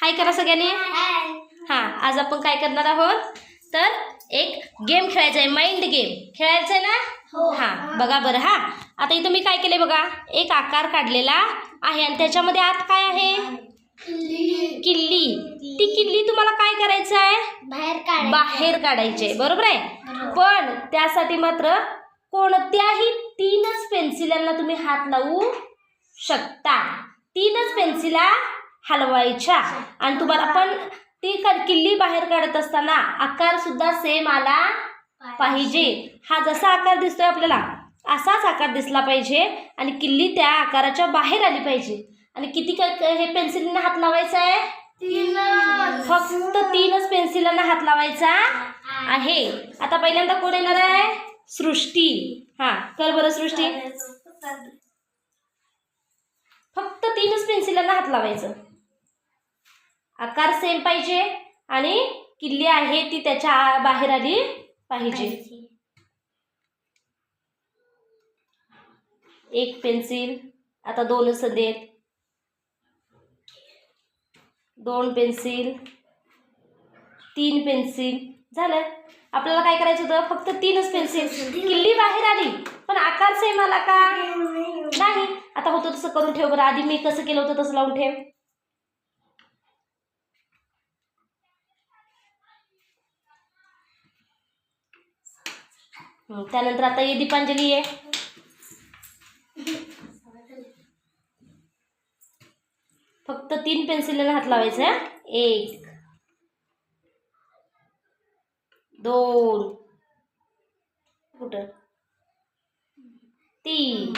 हाय करा सगळ्यांनी. हां आज आपण काय करणार आहोत? तर एक गेम खेळायचा आहे माइंड गेम खेळायचा आहे ना? हां. बघा बरं हा. आता इथं मी काय केले बघा? एक आकार काढलेला आहे आणि त्याच्यामध्ये आत काय आहे? किल्ली. ती किल्ली तुम्हाला काय करायचं आहे? बाहेर काढायची. आहे. बरोबर आहे? पण त्यासाठी मात्र कोणत्याही तीनच पेन्सिलांना तुम्ही हात लावू शकता. तीनच पेन्सिला हलवायच्या. आणि तुम्हाला पण ती किल्ली बाहेर काढत असताना आकार सुद्धा सेम आला पाहिजे. हा जसा आकार दिसतोय आपल्याला असाच आकार दिसला पाहिजे आणि किल्ली त्या आकाराच्या बाहेर आली पाहिजे. आणि किती क- क- हे पेन्सिलींना हात लावायचा आहे फक्त तीनच पेन्सिलांना हात लावायचा आहे. आता पहिल्यांदा कोण येणार आहे? सृष्टी. हा कर बरं सृष्टी. फक्त तीनच पेन्सिलांना हात लावायचं. आकार सेम पाहिजे आणि किल्ली आहे ती त्याच्या बाहेर आली पाहिजे. एक पेन्सिल आता दोनच देत. दोन पेन्सिल तीन पेन्सिल झालं. आपल्याला काय करायचं होतं? फक्त तीनच पेन्सिल किल्ली बाहेर आली पण आकार सेम आला का? नाही. आता होतं तसं करून ठेव बरं. आधी मी कसं केलं होतं तसं लावून ठेव. त्यानंतर आता ये दीपांजली आहे फक्त तीन पेन्सिलने हात लावायचा? एक दोन कुठं? तीन.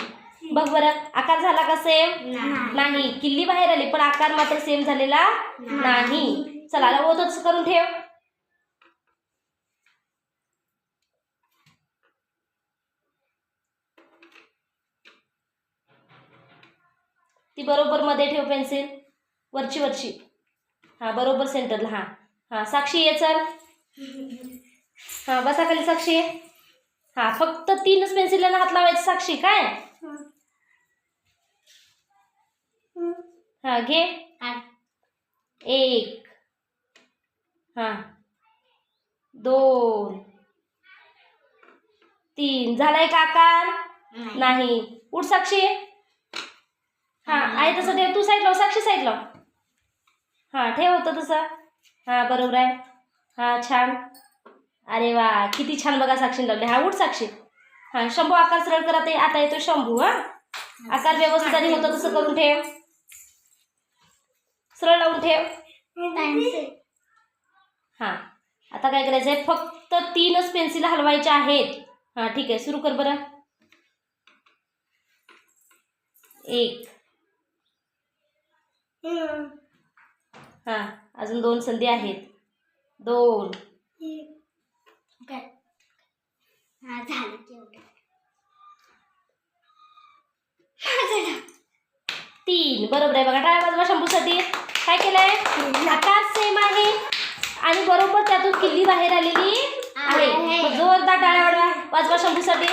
बघ बरं आकार झाला का सेम नाही. किल्ली बाहेर आली पण आकार मात्र सेम झालेला नाही. चला होतं तसं करून ठेव. ती बरोबर मध्ये ठेव पेन्सिल. वरची वरची. हां बरोबर सेंटरला. हां. हां साक्षी ये चल. हां बसा खाली साक्षी हां फक्त तीनच पेन्सिलला हात लावायचे साक्षी. काय? हां घे. एक. हां. दोन. तीन. झालाय का आकार? नाही. उठ साक्षी. हां आहे तसं ठेव. तू साईड लाव साक्षी साईड लाव. हां ठेव होतं तसं. हां बरोबर आहे. हां छान. अरे वा किती छान बघा साक्षी लावले. हा उठ साक्षी. हां शंभू आकार सरळ करा ते. आता येतो शंभू हां. आकार व्यवस्थित आणि होतं तसं करून ठेव. सरळ लावून ठेव. हां आता काय करायचं आहे फक्त तीनच पेन्सिल हलवायच्या आहेत. हां ठीक आहे. सुरू कर बरं. एक हां अजून दोन संधी आहेत. दोन. तीन. बरोबर आहे बघा टाळ्या वाजवा शंभूसाठी काय केलंय? आकार सेम आहे. आणि बरोबर त्यातून किल्ली बाहेर आलेली आहे. जोरदार टाळ्या वाजवा वाजवा शंभूसाठी